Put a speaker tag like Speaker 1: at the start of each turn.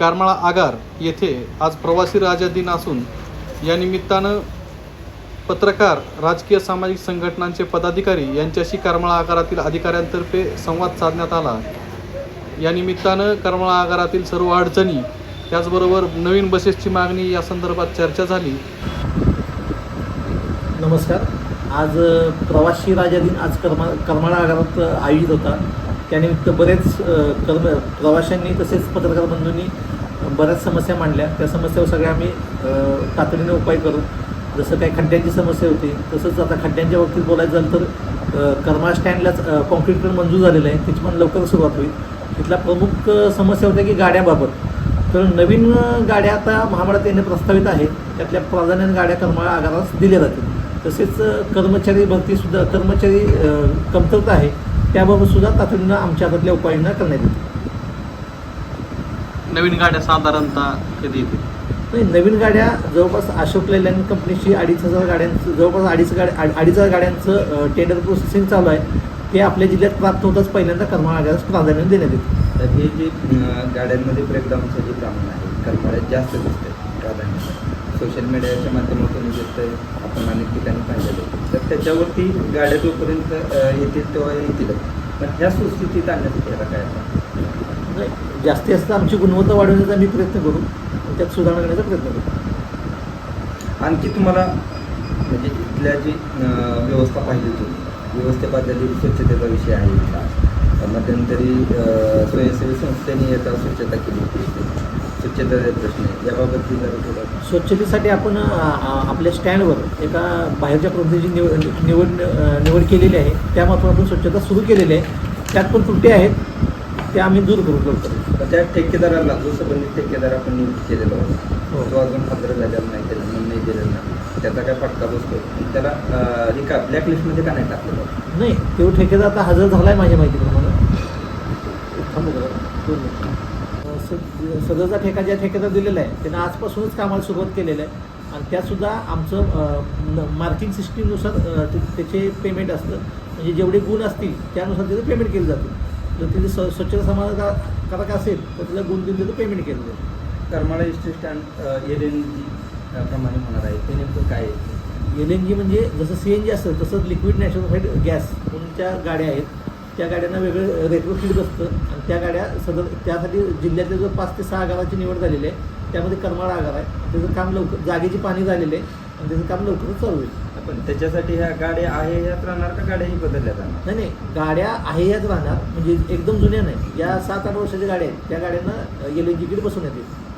Speaker 1: करमाळा आगार येथे आज प्रवासी राजा दिन असून या निमित्तानं पत्रकार राजकीय सामाजिक संघटनांचे पदाधिकारी यांच्याशी करमाळा आगारातील अधिकाऱ्यांतर्फे संवाद साधण्यात आला. या निमित्तानं करमाळा आगारातील सर्व अडचणी त्याचबरोबर नवीन बसेसची मागणी या संदर्भात चर्चा झाली.
Speaker 2: नमस्कार. आज प्रवासी राजा दिन आज कर्मा करमाळा आगारात आयोजित होता. त्यानिमित्त बरेच कर्म प्रवाशांनी तसेच पत्रकार बंधूंनी बऱ्याच समस्या मांडल्या. त्या समस्यावर सगळ्या आम्ही तातडीने उपाय करू. जसं काही खड्ड्यांची समस्या होती तसंच आता खड्ड्यांच्या बाबतीत बोलायचं झालं तर कर्मा स्टँडलाच कॉन्क्रीट प्लॅन मंजूर झालेलं आहे. त्याची पण लवकर सुरुवात होईल. तिथला प्रमुख समस्या होत्या की गाड्याबाबत. तर नवीन गाड्या आता महामंडळात येणे प्रस्तावित आहे. त्यातल्या प्राधान्याने गाड्या करमाळा आगारास दिल्या जातील. तसेच कर्मचारी भरतीसुद्धा कर्मचारी कमतरता आहे. त्याबाबत सुद्धा तातडीनं आमच्या हातातल्या उपाययोजना करण्यात येतील.
Speaker 1: नवीन गाड्या साधारणतः कधी येतील?
Speaker 2: नाही नवीन गाड्या जवळपास अशोक लेलँड कंपनीची अडीच हजार गाड्यांचं जवळपास अडीच गाड्या अड- अडीच हजार गाड्यांचं टेंडर प्रोसेसिंग चालू आहे. ते आपल्या जिल्ह्यात प्राप्त होताच पहिल्यांदा करमाळा आगारास प्राधान्य देण्यात येतं
Speaker 3: तर हे जे गाड्यांमध्ये ब्रेकडाऊनचं जे प्रमाण आहे करमाळ्यात जास्त दिसतंय प्राधान्य. सोशल मीडियाच्या माध्यमातून दिसतंय आपण अनेक ठिकाणी पाहिलेलं त्याच्यावरती गाड्या जोपर्यंत येतील तेव्हा येतील. पण ह्या सुस्थितीत आणण्यासाठी याला काय
Speaker 2: नाही, जास्तीत जास्त आमची गुणवत्ता वाढवण्याचा आम्ही प्रयत्न करू त्यात सुधारणा करण्याचा प्रयत्न करू.
Speaker 3: आणखी तुम्हाला म्हणजे इथल्या जी व्यवस्था पाहिली तुम्ही व्यवस्थेबद्दल स्वच्छतेचा विषय आहे. इथला मध्यंतरी स्वयंसेवी संस्थेने याचा स्वच्छता केली होती. स्वच्छतेचे प्रश्न आहे. याबाबत थोडं
Speaker 2: स्वच्छतेसाठी आपण आपल्या स्टँडवर एका बाहेरच्या प्रतिनिधीची निवड निवड निवड केलेली आहे. त्या माध्यमातून स्वच्छता सुरू केलेली आहे. त्यात पण त्रुटी आहेत. त्या आम्ही दूर करू लवकर
Speaker 3: तर त्या ठेकेदाराला जो संबंधित ठेकेदार आपण नियुक्त केलेला. होता तो अजून हजर झालेला नाही त्याला नोंद नाही दिलेला नाही. त्याचा काय फटका बसतो? त्याला हे का ब्लॅकलिस्टमध्ये का नाही टाकलेलं
Speaker 2: नाही तो ठेकेदार आता हजर झाला आहे माझ्या माहितीप्रमाणे. थांबू स- सदरचा ठेका ज्या ठेकेदार दिलेला आहे त्यानं आजपासूनच कामाला सुरुवात केलेलं आहे. आणि त्यासुद्धा आमचं मार्किंग सिस्टीमनुसार त्याचे पेमेंट असतं. म्हणजे जेवढे गुण असतील त्यानुसार त्याचं पेमेंट केलं जातं. जर त्याची स स्वच्छता समाजाकारक असेल तर त्याला गुण देऊन त्याचं पेमेंट केलं जातं.
Speaker 3: Karmala S T stand L N G प्रमाणे होणार आहे. ते नेमकं काय आहे?
Speaker 2: एल एन जी म्हणजे जसं सी एन जी असतं तसंच लिक्विड नॅचरल गॅस म्हणून त्या गाड्या आहेत. त्या गाड्यांना वेगळं रेट्रोफिट बसतं. आणि त्या गाड्या सदर त्यासाठी जिल्ह्यातल्या जो पाच ते सहा आगाराची निवड झालेली आहे त्यामध्ये करमाळा आगार आहे. त्याचं काम लवकर जागेची पाणी झालेलं आहे. आणि त्याचं काम लवकरच चालू होईल.
Speaker 3: पण त्याच्यासाठी ह्या गाड्या आहे यात राहणार का गाड्याही बदलल्या जाणार?
Speaker 2: नाही नाही. गाड्या आहे याच राहणार. म्हणजे एकदम जुन्या नाही. ज्या सात आठ वर्षाच्या गाड्या आहेत. त्या गाड्यांना एल एन जी किट बसवण्यात येईल.